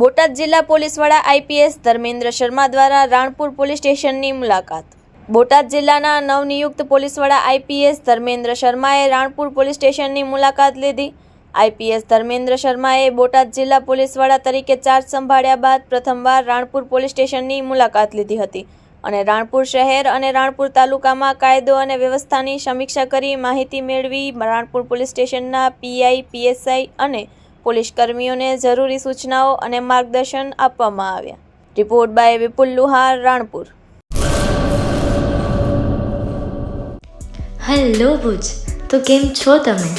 બોટાદ જિલ્લા પોલીસ વડા આઈપીએસ ધર્મેન્દ્ર શર્મા દ્વારા રાણપુર પોલીસ સ્ટેશનની મુલાકાત. બોટાદ જિલ્લાના નવનિયુક્ત પોલીસ વડા આઈપીએસ ધર્મેન્દ્ર શર્માએ રાણપુર પોલીસ સ્ટેશનની મુલાકાત લીધી. આઈપીએસ ધર્મેન્દ્ર શર્માએ બોટાદ જિલ્લા પોલીસ વડા તરીકે ચાર્જ સંભાળ્યા બાદ પ્રથમવાર રાણપુર પોલીસ સ્ટેશનની મુલાકાત લીધી હતી અને રાણપુર શહેર અને રાણપુર તાલુકામાં કાયદો અને વ્યવસ્થાની સમીક્ષા કરી માહિતી મેળવી રાણપુર પોલીસ સ્ટેશનના પીઆઈ, પીએસઆઈ અને પોલીસ કર્મીઓને જરૂરી સૂચનાઓ અને માર્ગદર્શન આપવામાં આવ્યા. Report by Vipul Luhar, Ranpur. Hello Bhuj, તો કેમ છો તમે?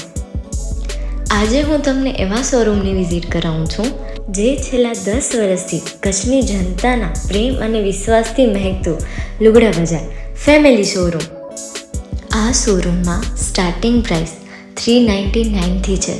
આજે હું તમને એવા શોરૂમની વિઝિટ કરાવું છું, જે છેલ્લા દસ વર્ષથી કચ્છની જનતાના પ્રેમ અને વિશ્વાસથી મહેકતું લુગડા બજાર ફેમિલી શોરૂમ. આ શોરૂમમાં સ્ટાર્ટિંગ પ્રાઇસ થ્રી નાઇન્ટી નાઇનથી છે.